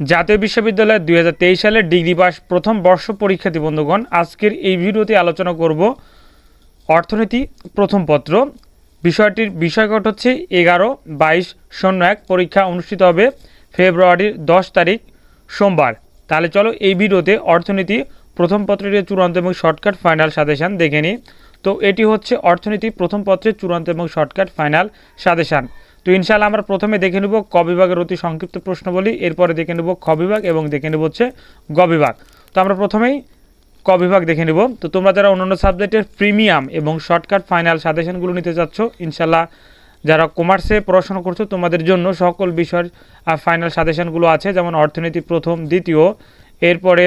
জাতীয় বিশ্ববিদ্যালয়ের দুই হাজার তেইশ সালের ডিগ্রি পাস প্রথম বর্ষ পরীক্ষার্থী বন্ধুগণ, আজকের এই ভিডিওতে আলোচনা করব অর্থনীতি প্রথম পত্র। বিষয়টির বিষয়কট হচ্ছে এগারো বাইশ শূন্য এক পরীক্ষা অনুষ্ঠিত হবে ফেব্রুয়ারির দশ তারিখ সোমবার। তাহলে চলো এই ভিডিওতে অর্থনীতি প্রথম পত্রের চূড়ান্ত এবং শর্টকাট ফাইনাল সাজেশান দেখে নিই। তো এটি হচ্ছে অর্থনীতি প্রথম পত্রের চূড়ান্ত এবং শর্টকাট ফাইনাল সাজেশান। তো ইনশাআল্লাহ আমরা প্রথমে দেখে নেব ক বিভাগের অতি সংক্ষিপ্ত প্রশ্ন বলি, এরপরে দেখে নেব খ বিভাগ এবং দেখে নেব হচ্ছে গ বিভাগ। তো আমরা প্রথমেই ক বিভাগ দেখে নেব। তো তোমরা যারা অন্যান্য সাবজেক্টের প্রিমিয়াম এবং শর্টকাট ফাইনাল সাজেশনগুলো নিতে চাচ্ছ ইনশাল্লাহ যারা কমার্সে পড়াশোনা করছ, তোমাদের জন্য সকল বিষয়ের ফাইনাল সাজেশনগুলো আছে, যেমন অর্থনীতি প্রথম, দ্বিতীয়, এরপরে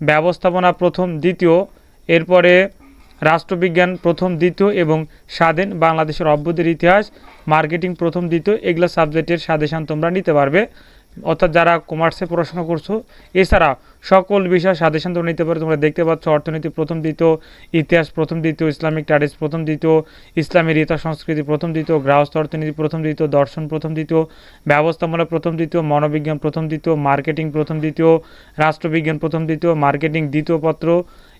ব্যবস্থাপনা প্রথম, দ্বিতীয়, এরপরে রাষ্ট্রবিজ্ঞান প্রথম দ্বিতীয় এবং স্বাধীন বাংলাদেশের অভ্যুদের ইতিহাস মার্কেটিং প্রথম দ্বিতীয় এগুলো সাবজেক্টের সাজেশান তোমরা নিতে পারবে অর্থাৎ যারা কমার্সে পড়াশোনা করছ এছাড়া সকল বিষয় সাজেশন তোমরা নিতে পারো তোমরা দেখতে পাচ্ছ অর্থনীতি প্রথম দ্বিতীয় ইতিহাস প্রথম দ্বিতীয় ইসলামিক স্টাডিজ প্রথম দ্বিতীয় ইসলামের ইতিহাস সংস্কৃতি প্রথম দ্বিতীয় গ্রাহস্থ অর্থনীতি প্রথম দ্বিতীয় দর্শন প্রথম দ্বিতীয় ব্যবস্থাপনা প্রথম দ্বিতীয় মনোবিজ্ঞান প্রথম দ্বিতীয় মার্কেটিং প্রথম দ্বিতীয় রাষ্ট্রবিজ্ঞান প্রথম দ্বিতীয় মার্কেটিং দ্বিতীয় পত্র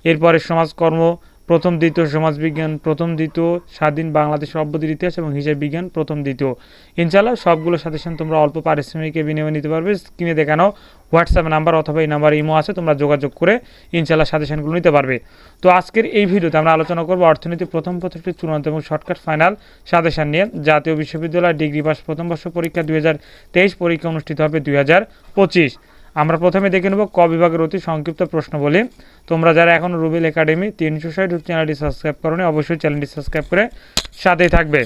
এরপরে সমাজকর্ম প্রথম, দ্বিতীয় সমাজবিজ্ঞান, প্রথম, দ্বিতীয় স্বাধীন বাংলাদেশ অভ্যুদয় ইতিহাস এবং হিসাব বিজ্ঞান, প্রথম, দ্বিতীয়। ইনশাল্লাহ সবগুলো সাজেশন তোমরা অল্প পারিশ্রমিকের বিনিময়ে নিতে পারবে। স্ক্রিনে দেখানো হোয়াটসঅ্যাপ নাম্বার অথবা এই নাম্বার ইমো আছে, তোমরা যোগাযোগ করে ইনশাল্লাহ সাজেশনগুলো নিতে পারবে। তো আজকের এই ভিডিওতে আমরা আলোচনা করব অর্থনীতি প্রথম পত্রটি চূড়ান্ত এবং শর্টকাট ফাইনাল সাজেশন নিয়ে। জাতীয় বিশ্ববিদ্যালয় ডিগ্রি পাস প্রথম বর্ষ পরীক্ষা দুই হাজার তেইশ পরীক্ষা অনুষ্ঠিত হবে দুই হাজার পঁচিশ। আমরা প্রথমে দেখে নেব ক বিভাগের অতি সংক্ষিপ্ত প্রশ্ন বলি। তোমরা যারা এখন রুবেল একাডেমি তিনশো ষাট চ্যানেলটি সাবস্ক্রাইব করনি, অবশ্যই চ্যানেলটি সাবস্ক্রাইব করে সাথেই থাকবে।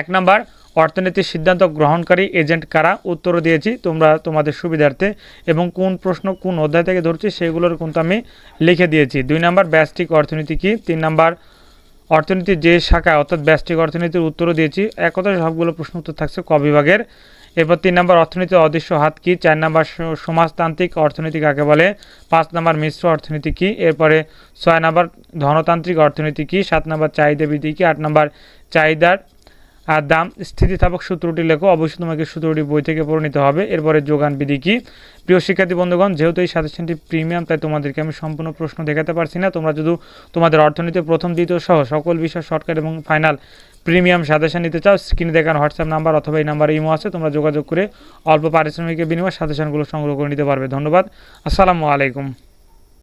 এক নাম্বার অর্থনীতির সিদ্ধান্ত গ্রহণকারী এজেন্ট কারা? উত্তর দিয়েছি, তোমরা তোমাদের সুবিধার্থে। এবং কোন প্রশ্ন কোন অধ্যায় থেকে ধরছি, সেগুলোর কিন্তু আমি লিখে দিয়েছি। দুই নাম্বার, ব্যষ্টিক অর্থনীতি কি? তিন নাম্বার অর্থনীতির যে শাখা, অর্থাৎ ব্যষ্টিক অর্থনীতির উত্তরও দিয়েছি। এক কথায় সবগুলো প্রশ্ন উত্তর থাকছে ক বিভাগের। এরপর তিন নম্বর অর্থনীতির অদৃশ্য হাত কী? চার নম্বর সমাজতান্ত্রিক অর্থনীতি কাকে বলে? পাঁচ নম্বর, মিশ্র অর্থনীতি কী? এরপরে ছয় নম্বর, ধনতান্ত্রিক অর্থনীতি কী? সাত নম্বর চাহিদা বৃদ্ধি কী? আট নম্বর, চাহিদার আর দাম, স্থিতিস্থাপক সূত্রটি লেখো, অবশ্যই তোমাকে সূত্রটি বই থেকে পড়ে নিতে হবে। এরপরে যোগান বিধি কি? প্রিয় শিক্ষার্থী বন্ধুগণ, যেহেতু এই সাজেশনটি প্রিমিয়াম তাই তোমাদেরকে আমি সম্পূর্ণ প্রশ্ন দেখাতে পারছি না। তোমরা যদি তোমাদের অর্থনীতি প্রথম, দ্বিতীয় সহ সকল বিষয় শর্টকাট এবং ফাইনাল প্রিমিয়াম সাজেশন নিতে চাও স্ক্রিনে দেখান হোয়াটসঅ্যাপ নাম্বার অথবা এই নাম্বারে ইমো আছে, তোমরা যোগাযোগ করে অল্প পারিশ্রমিকের বিনিময়ে সাজেশনগুলো সংগ্রহ করে নিতে পারবে। ধন্যবাদ। আসসালামু আলাইকুম।